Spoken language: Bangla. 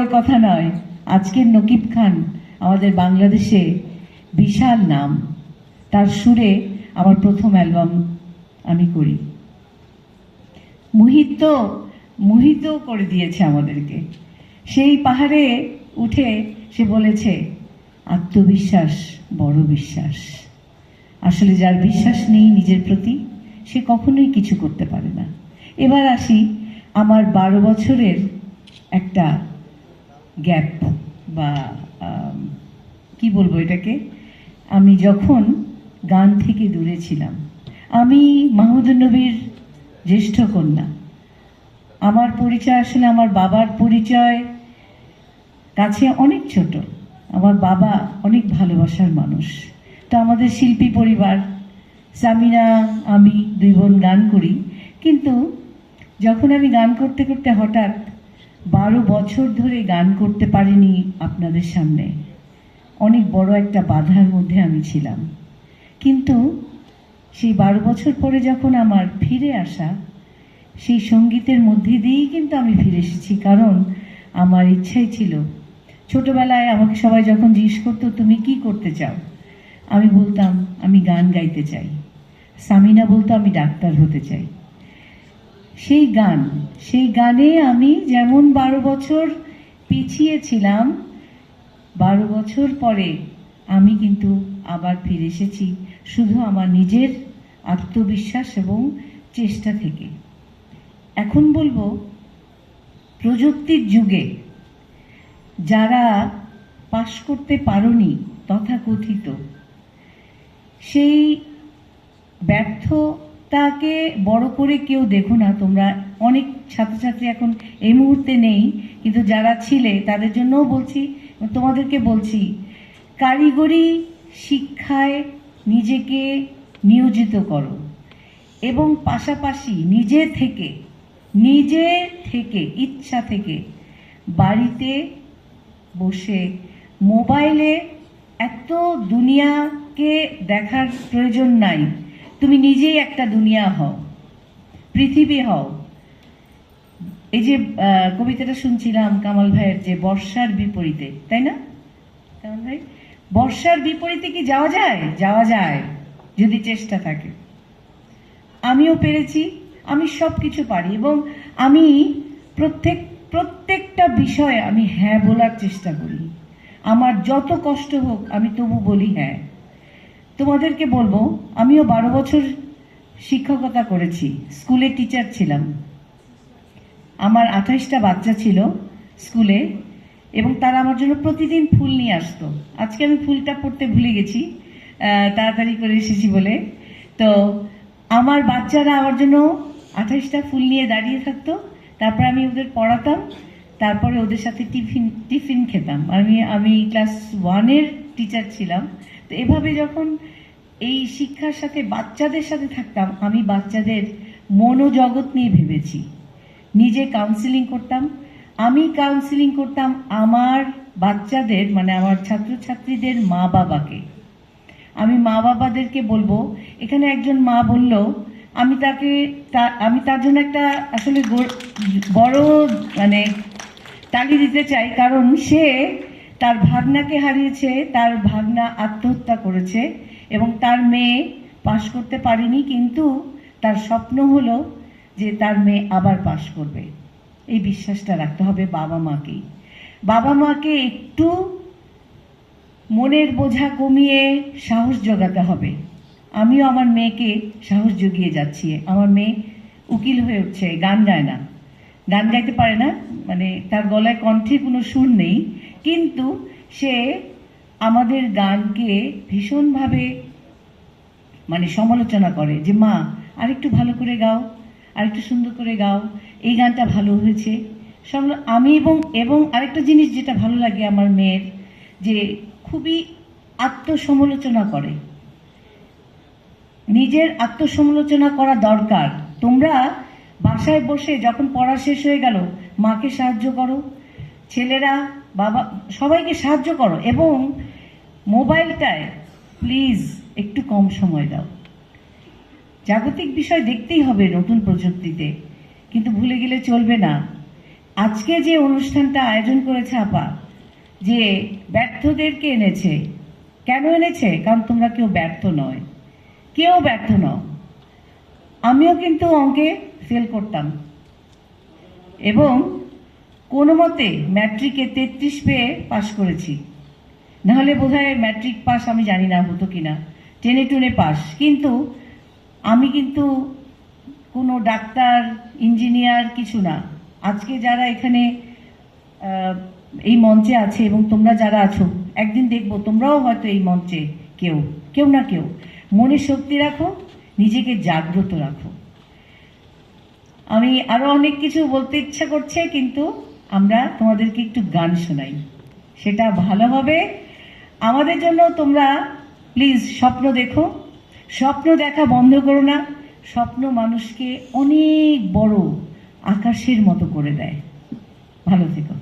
বড় কথা নয়। আজকের নকিব খান আমাদের বাংলাদেশে বিশাল নাম। তার সুরে আমার প্রথম অ্যালবাম আমি করি। মোহিত মোহিত করে দিয়েছে আমাদেরকে। সেই পাহাড়ে উঠে সে বলেছে, আত্মবিশ্বাস, বড় বিশ্বাস। আসলে যার বিশ্বাস নেই নিজের প্রতি, সে কখনোই কিছু করতে পারে না। এবার আসি আমার বারো বছরের একটা গ্যাপ বা কি বলব এটাকে? আমি যখন গান থেকে দূরে ছিলাম, আমি মাহমুদুর নবীর জ্যেষ্ঠ কন্যা। আমার পরিচয় আসলে আমার বাবার পরিচয় কাছে অনেক ছোট। আমার বাবা অনেক ভালোবাসার মানুষ। তো আমাদের শিল্পী পরিবার, সামিনা, আমি দুই বোন গান করি। কিন্তু যখন আমি গান করতে করতে হঠাৎ বারো বছর ধরে গান করতে পারিনি আপনাদের সামনে। অনেক বড় একটা বাধার মধ্যে আমি ছিলাম। কিন্তু সেই বারো বছর পরে যখন আমার ফিরে আসা, সেই সঙ্গীতের মধ্যে দিয়েই কিন্তু আমি ফিরে এসেছি। কারণ আমার ইচ্ছাই ছিল, ছোটবেলায় আমাকে সবাই যখন জিজ্ঞেস করতো, তুমি কি করতে চাও? আমি বলতাম, আমি গান গাইতে চাই। সামিনা বলতো, আমি ডাক্তার হতে চাই। সেই গান, সেই গানে আমি যেমন বারো বছর পিছিয়েছিলাম, বারো বছর পরে আমি কিন্তু আবার ফিরে এসেছি শুধু আমার নিজের আত্মবিশ্বাস এবং চেষ্টা থেকে। এখন বলব, প্রযুক্তির যুগে যারা পাশ করতে পারোনি তথাকথিত, সেই ব্যর্থতাকে বড় করে কেউ দেখো না, তোমরা অনেক ছাত্রছাত্রী এখন এই মুহূর্তে নেই, কিন্তু যারা ছিলে তাদের জন্যও বলছি, তোমাদেরকে বলছি, কারিগরি শিক্ষায় নিজেকে নিয়োজিত করো এবং পাশাপাশি নিজে থেকে নিজে থেকে, ইচ্ছা থেকে বাড়িতে বসে মোবাইলে এত দুনিয়াকে দেখার প্রয়োজন নাই। তুমি নিজেই একটা দুনিয়া হও, পৃথিবী হও। এই যে কবিতাটা শুনছিলাম কামাল ভাইয়ের যে বর্ষার বিপরীতে, তাই না? কামাল ভাই? বর্ষার বিপরীতে কি যাওয়া যায়? যাওয়া যায়, যদি চেষ্টা থাকে। আমিও পেরেছি, আমি সব কিছু পারি এবং আমি প্রত্যেক, প্রত্যেকটা বিষয়ে আমি হ্যাঁ বলার চেষ্টা করি। আমার যত কষ্ট হোক, আমি তবু বলি হ্যাঁ। তোমাদেরকে বলব, আমিও বারো বছর শিক্ষকতা করেছি, স্কুলে টিচার ছিলাম। আমার আঠাইশটা বাচ্চা ছিল স্কুলে, এবং তারা আমার জন্য প্রতিদিন ফুল নিয়ে আসতো। আজকে আমি ফুলটা পড়তে ভুলে গেছি তাড়াতাড়ি করে এসেছি বলে। তো আমার বাচ্চারা আমার জন্য আঠাইশটা ফুল নিয়ে দাঁড়িয়ে থাকতো, তারপর আমি ওদের পড়াতাম, তারপরে ওদের সাথে টিফিন টিফিন খেতাম। আমি আমি ক্লাস ওয়ানের টিচার ছিলাম তো এভাবে যখন এই শিক্ষার সাথে বাচ্চাদের সাথে থাকতাম, আমি বাচ্চাদের মনোজগৎ নিয়ে ভেবেছি। নিজে কাউন্সিলিং করতাম। আমি কাউন্সিলিং করতাম আমার বাচ্চাদের মানে আমার ছাত্রছাত্রীদের মা বাবাকে আমি মা বাবাদেরকে বলব, এখানে একজন মা বলল, আমি তাকে আমি তার জন্য একটা আসলে বড় মানে তালি দিতে চাই। কারণ সে তার ভাগনাকে হারিয়েছে, তার ভাগনা আত্মহত্যা করেছে এবং তার মেয়ে পাশ করতে পারেনি, কিন্তু তার স্বপ্ন হলো যে তার মেয়ে আবার পাশ করবে। এই বিশ্বাসটা রাখতে হবে বাবা মাকেই। বাবা মাকে একটু মনের বোঝা কমিয়ে সাহস জোগাতে হবে। আমিও আমার মেয়েকে সাহস জুগিয়ে যাচ্ছি। আমার মেয়ে উকিল হয়ে উঠছে, গান গায় না। গান গাইতে পারে না মানে তার গলায় কণ্ঠে কোনো সুর নেই, কিন্তু সে আমাদের গানকে ভীষণভাবে মানে সমালোচনা করে যে, মা, আরেকটু ভালো করে গাও, আরেকটু সুন্দর করে গাও, এই গানটা ভালো হয়েছে। আমি এবং এবং আরেকটা জিনিস যেটা ভালো লাগে আমার মেয়ের, যে খুবই আত্মসমালোচনা করে। নিজের আত্মসমালোচনা করা দরকার। তোমরা বাসায় বসে যখন পড়া শেষ হয়ে গেল, মাকে সাহায্য করো। ছেলেরা, বাবা, সবাইকে সাহায্য করো এবং মোবাইলটায় প্লিজ একটু কম সময় দাও। জাগতিক বিষয় দেখতেই হবে নতুন প্রযুক্তিতে, কিন্তু ভুলে গেলে চলবে না। আজকে যে অনুষ্ঠানটা আয়োজন করেছে আপা, যে ব্যর্থদেরকে এনেছে, কেন এনেছে? কারণ তোমরা কেউ ব্যর্থ নয়। কেউ ব্যর্থ নও। আমিও কিন্তু অঙ্কে ফেল করতাম। এবং কোনো মতে ম্যাট্রিকে তেত্রিশ পেয়ে পাশ করেছি। নাহলে বোধহয় ম্যাট্রিক পাস আমি জানি না হতো কিনা টেনে টুনে পাস কিন্তু আমি কিন্তু কোনো ডাক্তার ইঞ্জিনিয়ার কিছু না। আজকে যারা এখানে এই মঞ্চে আছে এবং তোমরা যারা আছো, একদিন দেখব, তোমরাও হয়তো এই মঞ্চে কেউ কেউ না কেউ। মনে শক্তি রাখো, নিজেকে জাগ্রত রাখো। আমি আরও অনেক কিছু বলতে ইচ্ছা করছে, কিন্তু আমরা তোমাদেরকে একটু গান শোনাই। সেটা ভালো হবে। আমাদের জন্য তোমরা প্লিজ স্বপ্ন দেখো। স্বপ্ন দেখা বন্ধ করো না। স্বপ্ন মানুষকে অনেক বড় আকাশের মতো করে দেয়। ভালো থেকো।